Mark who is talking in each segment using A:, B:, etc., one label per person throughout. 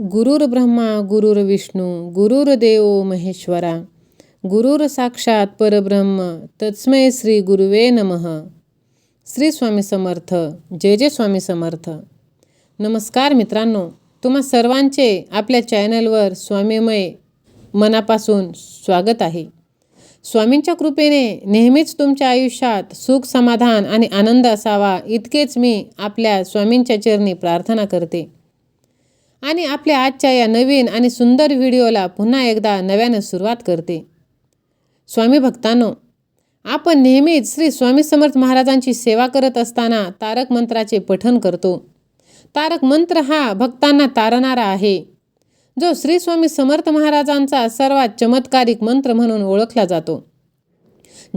A: गुरुर ब्रह्मा गुरुर विष्णू गुरुर्देव महेश्वरा गुरुर साक्षात परब्रह्म तत्स्मय श्री गुरुवे नमः. श्री स्वामी समर्थ जय जय स्वामी समर्थ. नमस्कार मित्रांनो तुम्हा सर्वांचे आपल्या चॅनलवर स्वामीमय मनापासून स्वागत आहे. स्वामींच्या कृपेने नेहमीच तुमच्या आयुष्यात सुख समाधान आणि आनंद असावा इतकेच मी आपल्या स्वामींच्या चरणी प्रार्थना करते. आणि आपल्या आजच्या या नवीन आणि सुंदर व्हिडिओला पुन्हा एकदा नव्यानं सुरुवात करते. स्वामी भक्तांनो आपण नेहमीच श्री स्वामी समर्थ महाराजांची सेवा करत असताना तारक मंत्राचे पठन करतो. तारक मंत्र हा भक्तांना तारणारा आहे. जो श्री स्वामी समर्थ महाराजांचा सर्वात चमत्कारिक मंत्र म्हणून ओळखला जातो.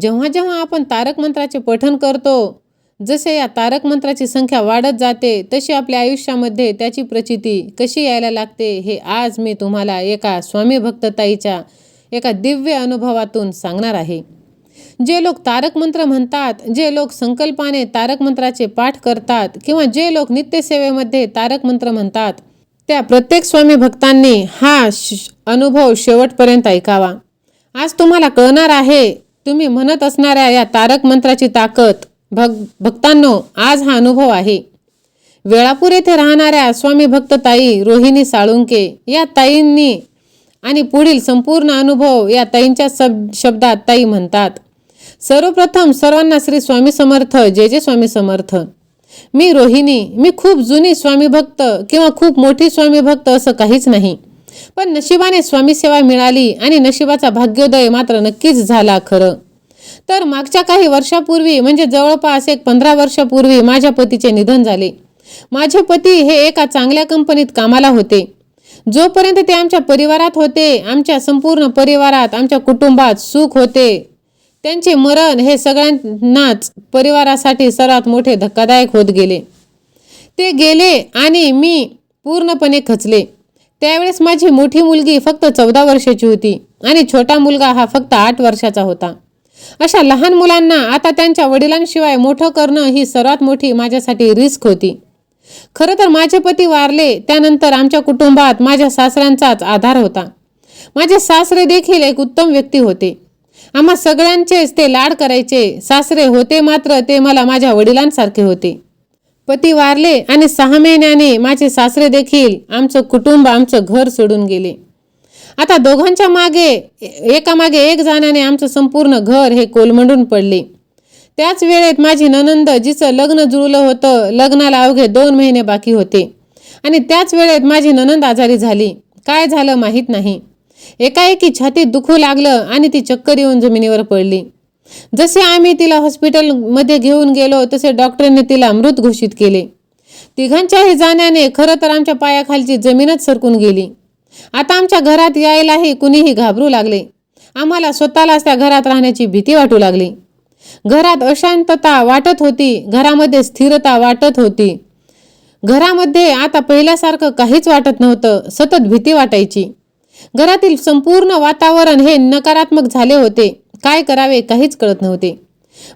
A: जेव्हा जेव्हा आपण तारक मंत्राचे पठन करतो जसे या तारक मंत्राची संख्या वाढत जाते तशी आपल्या आयुष्यामध्ये त्याची प्रचिती कशी यायला लागते हे आज मी तुम्हाला एका स्वामी भक्तताईच्या एका दिव्य अनुभवातून सांगणार आहे. जे लोक तारक मंत्र म्हणतात जे लोक संकल्पाने तारक मंत्राचे पाठ करतात किंवा जे लोक नित्यसेवेमध्ये तारक मंत्र म्हणतात त्या प्रत्येक स्वामी भक्तांनी हा अनुभव शेवटपर्यंत ऐकावा. आज तुम्हाला कळणार आहे तुम्ही म्हणत असणाऱ्या या तारक मंत्राची ताकद भग भक्तांनो आज हा अनुभव आहे. वेळापूर येथे राहणाऱ्या स्वामी भक्त ताई रोहिणी साळुंके या ताईंनी आणि पुढील संपूर्ण अनुभव या ताईंच्या सब शब्दात ताई म्हणतात. सर्वप्रथम सर्वांना श्री स्वामी समर्थ जय जय स्वामी समर्थ. मी रोहिणी मी खूप जुनी स्वामी भक्त किंवा खूप मोठी स्वामी भक्त असं काहीच नाही. पण नशिबाने स्वामी सेवा मिळाली आणि नशिबाचा भाग्योदय मात्र नक्कीच झाला खरं. तर मागच्या काही वर्षापूर्वी म्हणजे जवळपास एक पंधरा वर्षापूर्वी माझ्या पतीचे निधन झाले. माझे पती हे एका चांगल्या कंपनीत कामाला होते. जोपर्यंत ते आमच्या परिवारात होते आमच्या संपूर्ण परिवारात आमच्या कुटुंबात सुख होते त्यांचे मरण हे सगळ्यांनाच परिवारासाठी सर्वात मोठे धक्कादायक होत गेले. ते गेले आणि मी पूर्णपणे खचले. त्यावेळेस माझी मोठी मुलगी फक्त चौदा वर्षाची होती आणि छोटा मुलगा हा फक्त आठ वर्षाचा होता. अशा लहान मुलांना आता त्यांच्या वडिलांशिवाय मोठं करणं ही सर्वात मोठी माझ्यासाठी रिस्क होती. खरं तर माझे पती वारले त्यानंतर आमच्या कुटुंबात माझ्या सासऱ्यांचाच आधार होता. माझे सासरे देखील एक उत्तम व्यक्ती होते. आम्हा सगळ्यांचेच ते लाड करायचे सासरे होते मात्र ते मला माझ्या वडिलांसारखे होते. पती वारले आणि सहा महिन्याने माझे सासरे देखील आमचं कुटुंब आमचं घर सोडून गेले. आता दोघांच्या मागे एकामागे एक जाण्याने आमचं संपूर्ण घर हे कोलमंडून पडले. त्याच वेळेत माझी ननंद जिचं लग्न जुळलं होतं लग्नाला अवघे दोन महिने बाकी होते. आणि त्याच वेळेत माझी ननंद आजारी झाली. काय झालं माहीत नाही. एकाएकी छातीत दुखू लागलं आणि ती चक्कर येऊन जमिनीवर पडली. जसे आम्ही तिला हॉस्पिटलमध्ये घेऊन गेलो तसे डॉक्टरने तिला मृत घोषित केले. तिघांच्याही जाण्याने खरं तर आमच्या पायाखालची जमीनच सरकून गेली. आता आमच्या घरात यायलाही कुणीही घाबरू लागले. आम्हाला स्वतःलाच त्या घरात राहण्याची भीती वाटू लागली. घरात अशांतता वाटत होती घरामध्ये स्थिरता वाटत होती. घरामध्ये आता पहिल्यासारखं काहीच वाटत नव्हतं सतत भीती वाटायची. घरातील संपूर्ण वातावरण हे नकारात्मक झाले होते काय करावे काहीच कळत नव्हते.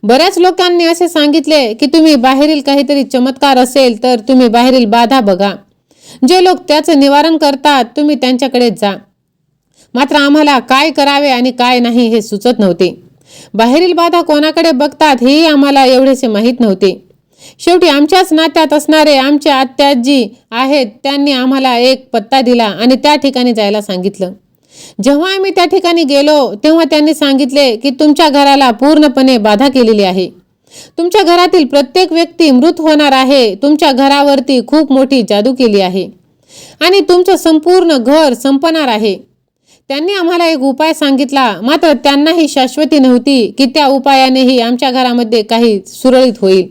A: बऱ्याच लोकांनी असे सांगितले की तुम्ही बाहेरील काहीतरी चमत्कार असेल तर तुम्ही बाहेरील बाधा बघा. जे लोक त्याचं निवारण करतात तुम्ही त्यांच्याकडे जा. मात्र आम्हाला काय करावे आणि काय नाही हे सुचत नव्हते. बाहेरील बाधा कोणाकडे बघतात हेही आम्हाला एवढेसे माहीत नव्हते. शेवटी आमच्याच नात्यात असणारे आमचे आत्याजी आहेत त्यांनी आम्हाला एक पत्ता दिला आणि त्या ठिकाणी जायला सांगितलं. जेव्हा आम्ही त्या ठिकाणी गेलो तेव्हा त्यांनी सांगितले की तुमच्या घराला पूर्णपणे बाधा केलेली आहे. तुमच्या घरातील प्रत्येक व्यक्ती मृत होणार आहे. तुमच्या घरावरती खूप मोठी जादू केली आहे. आणि तुमचं संपूर्ण घर संपणार आहे. त्यांनी आम्हाला एक उपाय सांगितला. मात्र त्यांनाही शाश्वती नव्हती की त्या उपायानेही आमच्या घरामध्ये काही सुरळीत होईल.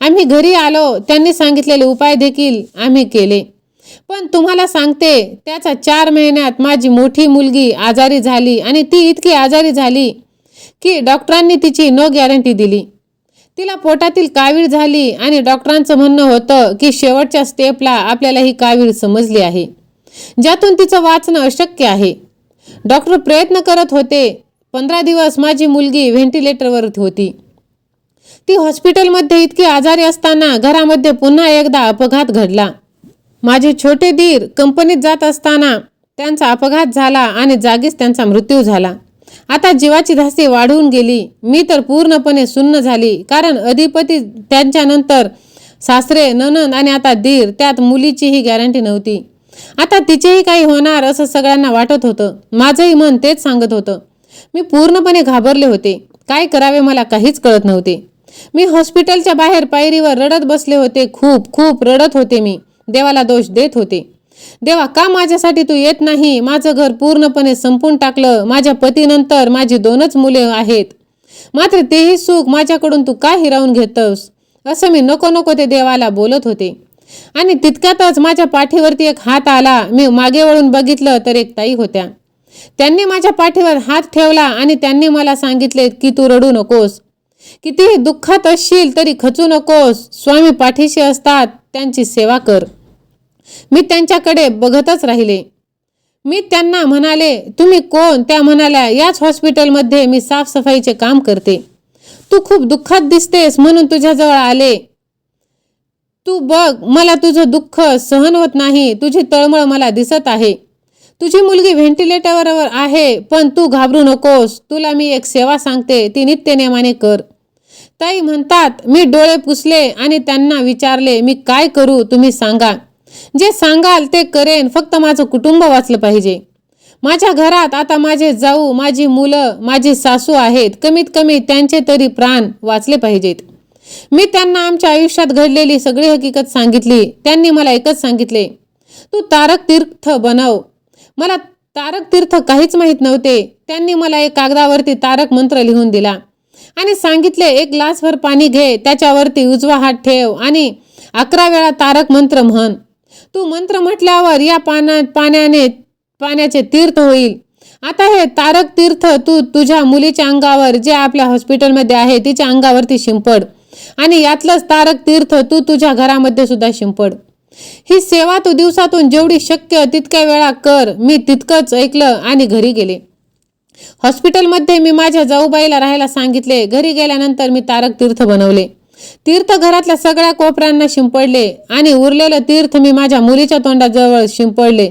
A: आम्ही घरी आलो. त्यांनी सांगितलेले उपाय देखील आम्ही केले. पण तुम्हाला सांगते त्याचा चार महिन्यात माझी मोठी मुलगी आजारी झाली आणि ती इतकी आजारी झाली की डॉक्टरांनी तिची नो गॅरंटी दिली. तिला पोटातील कावीळ झाली आणि डॉक्टरांचं म्हणणं होतं की शेवटच्या स्टेपला आपल्याला ही कावीळ समजली आहे. ज्यातून तिचं वाचणं अशक्य आहे. डॉक्टर प्रयत्न करत होते. पंधरा दिवस माझी मुलगी व्हेंटिलेटरवर होती. ती हॉस्पिटलमध्ये इतकी आजारी असताना घरामध्ये पुन्हा एकदा अपघात घडला. माझे छोटे दीर कंपनीत जात असताना त्यांचा अपघात झाला आणि जागीच त्यांचा मृत्यू झाला. आता जीवाची धास्ती वाढून गेली. मी तर पूर्णपणे सुन्न झाली. कारण अधिपती त्यांच्यानंतर सासरे ननंद आणि आता दीर त्यात मुलीचीही गॅरंटी नव्हती. आता तिचेही काही होणार असं सगळ्यांना वाटत होतं. माझंही मन तेच सांगत होतं. मी पूर्णपणे घाबरले होते. काय करावे मला काहीच कळत नव्हते. मी हॉस्पिटलच्या बाहेर पायरीवर रडत बसले होते. खूप खूप रडत होते मी. देवाला दोष देत होते. देवा का माझ्यासाठी तू येत नाही? माझं घर पूर्णपणे संपून टाकलं. माझ्या पतीनंतर माझी दोनच मुले आहेत. मात्र तेही सुख माझ्याकडून तू का हिरावून घेतोस? असं मी नको नको ते देवाला बोलत होते. आणि तितक्यातच माझ्या पाठीवरती एक हात आला. मी मागे वळून बघितलं तर एक ताई होत्या. त्यांनी माझ्या पाठीवर हात ठेवला आणि त्यांनी मला सांगितले की तू रडू नकोस. कितीही दुःखात असशील तरी खचू नकोस. स्वामी पाठीशी असतात त्यांची सेवा कर. मी त्यांच्याकडे बघतच राहिले. मी त्यांना म्हणाले तुम्ही कोण? त्या म्हणाल्या याच हॉस्पिटलमध्ये मी साफसफाईचे काम करते. तू खूप दुःखात दिसतेस म्हणून तुझ्याजवळ आले. तू बघ मला तुझं दुःख सहन होत नाही. तुझी तळमळ मला दिसत आहे. तुझी मुलगी व्हेंटिलेटरवर आहे पण तू घाबरू नकोस. तुला मी एक सेवा सांगते ती नित्यनेमाने कर. ताई म्हणतात मी डोळे पुसले आणि त्यांना विचारले मी काय करू? तुम्ही सांगा जे सांगाल ते करेन. फक्त माझं कुटुंब वाचलं पाहिजे. माझ्या घरात आता माझे जाऊ माझी मुलं माझी सासू आहेत. कमीत कमी त्यांचे तरी प्राण वाचले पाहिजेत. मी त्यांना आमच्या आयुष्यात घडलेली सगळी हकीकत सांगितली. त्यांनी मला एकच सांगितले. तू तारक तीर्थ बनव. मला तारक तीर्थ काहीच माहीत नव्हते. त्यांनी मला एक कागदावरती तारक मंत्र लिहून दिला. आणि सांगितले एक ग्लासभर पाणी घे. त्याच्यावरती उजवा हात ठेव आणि अकरा वेळा तारक मंत्र म्हण. तू मंत्र म्हटल्यावर या पाना पाण्याने पाण्याचे तीर्थ होईल. आता हे तारक तीर्थ तू तुझ्या मुलीच्या अंगावर जे आपल्या हॉस्पिटलमध्ये आहे तिच्या अंगावरती शिंपड. आणि यातलंच तारक तीर्थ तू तुझ्या घरामध्ये सुद्धा शिंपड. ही सेवा तू दिवसातून जेवढी शक्य तितक्या वेळा कर मी तितकंच ऐकलं आणि घरी गेले. हॉस्पिटलमध्ये मी माझ्या जाऊबाईला राहायला सांगितले. घरी गेल्यानंतर मी तारक तीर्थ बनवले. तीर्थ घरातल्या सगळ्या कोपऱ्यांना शिंपडले आणि उरलेलं तीर्थ मी माझ्या मुलीच्या तोंडाजवळ शिंपडले.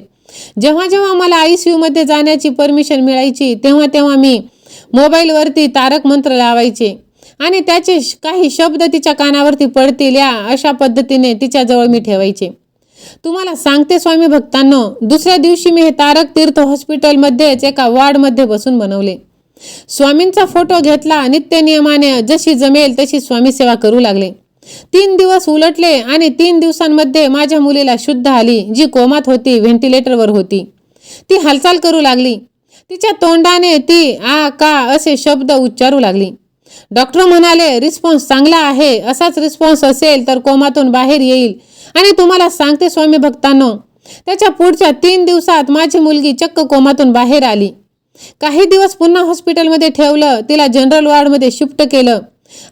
A: जेव्हा जेव्हा मला आय सी यूमध्ये जाण्याची परमिशन मिळायची तेव्हा तेव्हा मी मोबाईलवरती तारक मंत्र लावायचे आणि त्याचे काही शब्द तिच्या कानावरती पडतील या अशा पद्धतीने तिच्याजवळ मी ठेवायचे. तुम्हाला सांगते स्वामी भक्तांनो दुसऱ्या दिवशी मी हे तारक तीर्थ हॉस्पिटलमध्येच एका वॉर्डमध्ये बसून बनवले. स्वामींचा फोटो घेतला नित्य नियमाने जशी जमेल तशी स्वामी सेवा करू लागले. तीन दिवस उलटले आणि तीन दिवसांमध्ये माझ्या मुलीला शुद्ध आली जी कोमात होती व्हेंटिलेटरवर होती. ती हालचाल करू लागली. तिच्या तोंडाने ती आ का असे शब्द उच्चारू लागली. डॉक्टर म्हणाले रिस्पॉन्स चांगला आहे असाच रिस्पॉन्स असेल तर कोमातून बाहेर येईल. आणि तुम्हाला सांगते स्वामी भक्तांनो त्याच्या पुढच्या तीन दिवसात माझी मुलगी चक्क कोमातून बाहेर आली. काही दिवस पुन्हा हॉस्पिटलमध्ये ठेवलं तिला जनरल वॉर्डमध्ये शिफ्ट केलं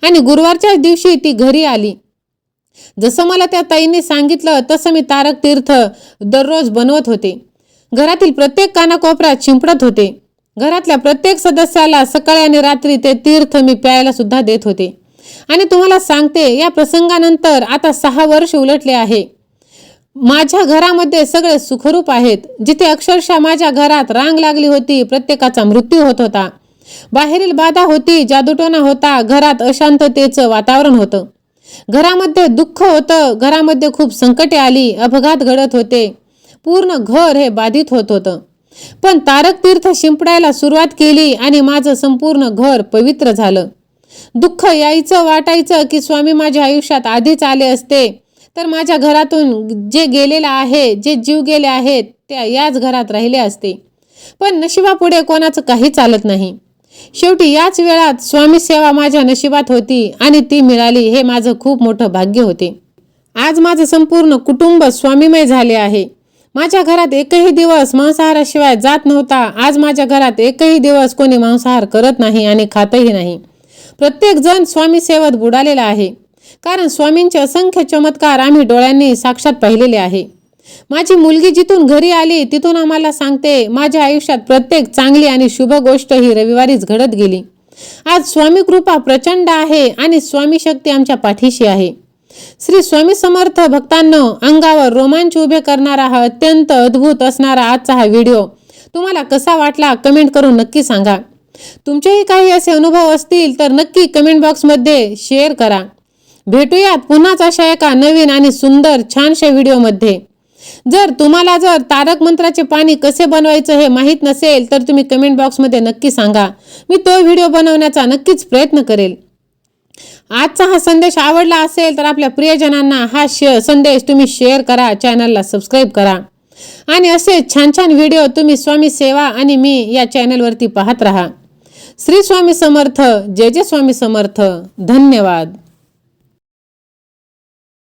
A: आणि गुरुवारच्याच दिवशी ती घरी आली. जसं मला त्या ताईंनी सांगितलं तसं मी तारक तीर्थ दररोज बनवत होते. घरातील प्रत्येक कानाकोपऱ्यात शिंपडत होते. घरातल्या प्रत्येक सदस्याला सकाळी आणि रात्री ते तीर्थ मी प्यायला सुद्धा देत होते. आणि तुम्हाला सांगते या प्रसंगानंतर आता सहा वर्ष उलटले आहे. माझ्या घरामध्ये सगळे सुखरूप आहेत. जिथे अक्षरशः माझ्या घरात रांग लागली होती प्रत्येकाचा मृत्यू होत होता. बाहेरील बाधा होती जादूटोना होता घरात अशांततेचं वातावरण होतं. घरामध्ये दुःख होतं घरामध्ये खूप संकटे आली अपघात घडत होते. पूर्ण घर हे बाधित होत होतं. पण तारक तीर्थ शिंपडायला सुरुवात केली आणि माझं संपूर्ण घर पवित्र झालं. दुःख यायचं वाटायचं की स्वामी माझ्या आयुष्यात आधीच आले असते. तर माझ्या घरातून जे गेलेलं आहे जे जीव गेले आहेत त्या याच घरात राहिले असते. पण नशिबापुढे कोणाचं काही चालत नाही. शेवटी याच वेळात स्वामी सेवा माझ्या नशिबात होती आणि ती मिळाली हे माझं खूप मोठं भाग्य होते. आज माझं संपूर्ण कुटुंब स्वामीमय झाले आहे. माझ्या घरात एकही दिवस मांसाहाराशिवाय जात नव्हता. आज माझ्या घरात एकही दिवस कोणी मांसाहार करत नाही आणि खातही नाही. प्रत्येक जण स्वामी सेवेत बुडालेला आहे. कारण स्वामींचे असंख्य चमत्कार आम्ही डोळ्यांनी साक्षात पाहिलेले आहे. माझी मुलगी जिथून घरी आली तिथून आम्हाला सांगते माझ्या आयुष्यात प्रत्येक चांगली आणि शुभ गोष्ट ही रविवारीच घडत गेली. आज स्वामी कृपा प्रचंड आहे आणि स्वामी शक्ती आमच्या पाठीशी आहे. श्री स्वामी समर्थ भक्तांनो अंगावर रोमांच उभे करणारा हा अत्यंत अद्भुत असणारा आजचा हा व्हिडिओ तुम्हाला कसा वाटला कमेंट करून नक्की सांगा. तुमचेही काही असे अनुभव असतील तर नक्की कमेंट बॉक्समध्ये शेअर करा. भेटूयात पुन्हाच अशा एका नवीन आणि सुंदर छानशा व्हिडिओमध्ये. जर तुम्हाला जर तारक मंत्राचे पाणी कसे बनवायचं हे माहीत नसेल तर तुम्ही कमेंट बॉक्समध्ये नक्की सांगा. मी तो व्हिडिओ बनवण्याचा नक्कीच प्रयत्न करेल. आजचा हा संदेश आवडला असेल तर आपल्या प्रियजनांना हा शे संदेश तुम्ही शेअर करा चॅनलला सबस्क्राईब करा. आणि असे छान छान व्हिडिओ तुम्ही स्वामी सेवा आणि मी या चॅनलवरती पाहत राहा. श्री स्वामी समर्थ जय जय स्वामी समर्थ. धन्यवाद.